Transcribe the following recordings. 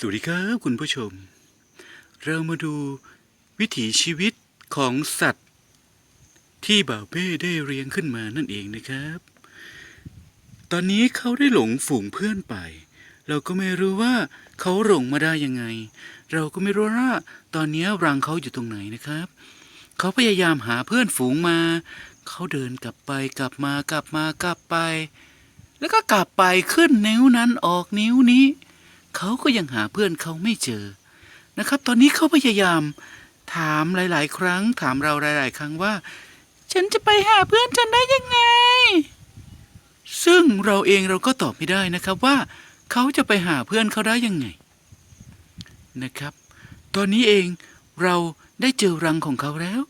สวัสดีครับคุณผู้ชม เรามาดูวิถีชีวิตของสัตว์ ที่บ่าวเป้ได้เรียงขึ้นมานั่นเองนะครับ ตอนนี้เขาได้หลงฝูงเพื่อนไป เราก็ไม่รู้ว่าเขาหลงมาได้ยังไง เราก็ไม่รู้ว่าตอนนี้รังเขาอยู่ตรงไหนนะครับ เขาพยายามหาเพื่อนฝูงมา เขาเดินกลับไปกลับมากลับมากลับไป แล้วก็กลับไปขึ้นนิ้วนั้นออกนิ้วนี้ เขาก็ยังหาเพื่อนเขาไม่เจอนะครับ ตอนนี้เขาพยายาม ถามหลาย ๆ ครั้ง ถามเราหลาย ๆ ครั้งว่า ฉันจะไปหาเพื่อนฉันได้ยังไง ซึ่งเราเองเราก็ตอบไม่ได้นะครับว่า เขาจะไปหาเพื่อนเขาได้ยังไงนะครับ ตอนนี้เองเราได้เจอรังของเขาแล้ว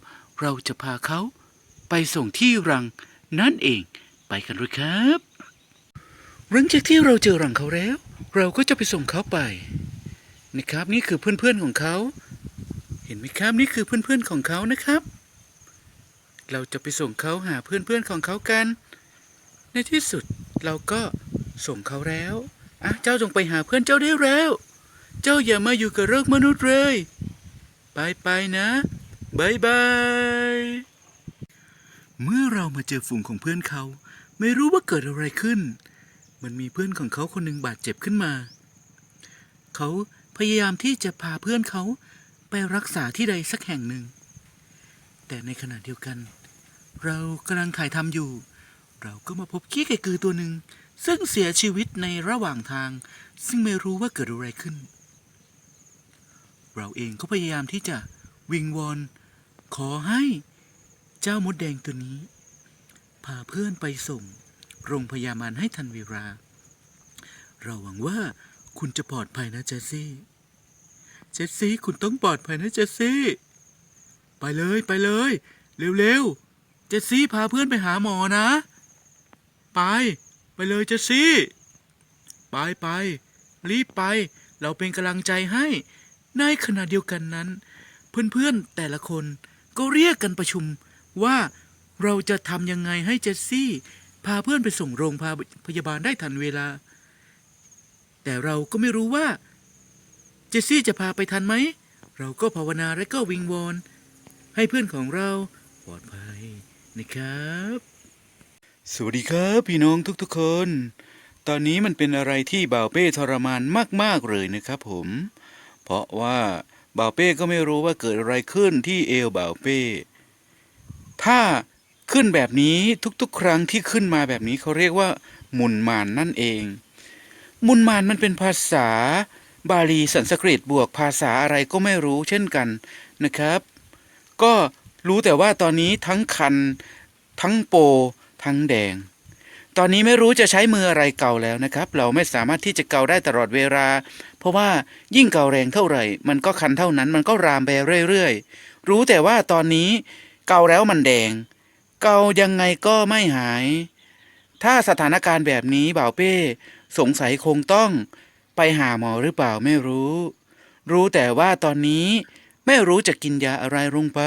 เราจะพาเขาไปส่งที่รังนั่นเองไปกันเลยครับหลังจากที่เราเจอรังเขาแล้ว เราก็จะไปส่งเขาไปนะครับ นี่คือเพื่อนๆของเขา เห็นไหมครับนี่คือเพื่อนๆของเขานะครับ เราจะไปส่งเขาหาเพื่อนๆของเขากัน ในที่สุดเราก็ส่งเขาแล้วอะเจ้าจงไปหาเพื่อนเจ้าได้แล้ว เจ้าอย่ามาอยู่กับโลกมนุษย์เลยไปไปนะบายบายเมื่อเรามาเจอฝูงของเพื่อนเขา ไม่รู้ว่าเกิดอะไรขึ้น มันมีเพื่อนของเขาคนหนึ่งบาดเจ็บขึ้นมา เขาพยายามที่จะพาเพื่อนเขาไปรักษาที่ใดสักแห่งหนึ่ง แต่ในขณะเดียวกัน เรากำลังถ่ายทำอยู่ เราก็มาพบขี้ไก่กือตัวหนึ่งซึ่งเสียชีวิตในระหว่างทาง ซึ่งไม่รู้ว่าเกิดอะไรขึ้น เราเองก็พยายามที่จะวิงวอน ขอให้เจ้ามดแดงตัวนี้ พาเพื่อนไปส่ง โรงพยาบาลให้ทันเวลาเราหวังว่าคุณจะปลอดภัยนะเจสซี่ เจสซี่คุณต้องปลอดภัยนะเจสซี่ ไปเลยไปเลย เร็วๆ เจสซี่พาเพื่อนไปหาหมอนะ ไป ไปเลยเจสซี่ ไปไปรีบไป เราเป็นกำลังใจให้ ในขณะเดียวกันนั้น เพื่อนๆแต่ละคนก็เรียกกันประชุมว่าเราจะทำยังไงให้เจสซี่ พาเพื่อนไปส่งโรงพยาบาลได้ทันเวลา แต่เราก็ไม่รู้ว่า เจสซี่จะพาไปทันไหม เราก็ภาวนาและก็วิงวอน ให้เพื่อนของเราปลอดภัยนะครับ สวัสดีครับพี่น้องทุกๆคน ตอนนี้มันเป็นอะไรที่บ่าวเป้ทรมานมากๆเลยนะครับผม เพราะว่าบ่าวเป้ก็ไม่รู้ว่าเกิดอะไรขึ้นที่เอวบ่าวเป้ ถ้า ขึ้นแบบนี้ทุกๆ ครั้งที่ขึ้นมาแบบนี้เขาเรียกว่า มุนมานนั่นเอง มุนมานมันเป็นภาษาบาลีสันสกฤตบวกภาษาอะไรก็ไม่รู้เช่นกันนะครับ ก็รู้แต่ว่าตอนนี้ทั้งคัน ทั้งโป ทั้งแดง ตอนนี้ไม่รู้จะใช้มืออะไรเกาแล้วนะครับ เราไม่สามารถที่จะเกาได้ตลอดเวลา เพราะว่ายิ่งเกาแรงเท่าไหร่ มันก็คันเท่านั้นมันก็รามไปเรื่อยๆ รู้แต่ว่าตอนนี้เกาแล้วมันแดง เกายังไงก็ไม่หาย ถ้าสถานการณ์แบบนี้บ่าวเป้ สงสัยคงต้องไปหาหมอหรือเปล่าไม่รู้ รู้แต่ว่าตอนนี้ไม่รู้จะกินยาอะไรลงไป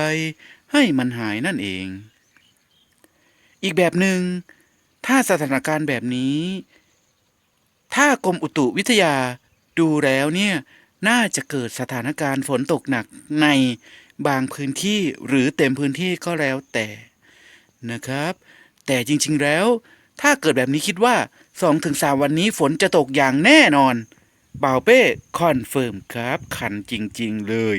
ให้มันหายนั่นเอง อีกแบบหนึง่งถ้าสถานการณ์แบบนี้ ถ้ากรมอุตุวิทยาดูแล้วเนี่ยน่าจะเกิดสถานการณ์ฝนตกหนักในบางพื้นที่หรือเต็มพื้นที่ก็แล้วแต่ นะครับ แต่จริงๆแล้ว ถ้าเกิดแบบนี้คิดว่า 2-3 วันนี้ฝนจะตกอย่างแน่นอนบ่าเป้คอนเฟิร์มครับขันจริง ๆ เลย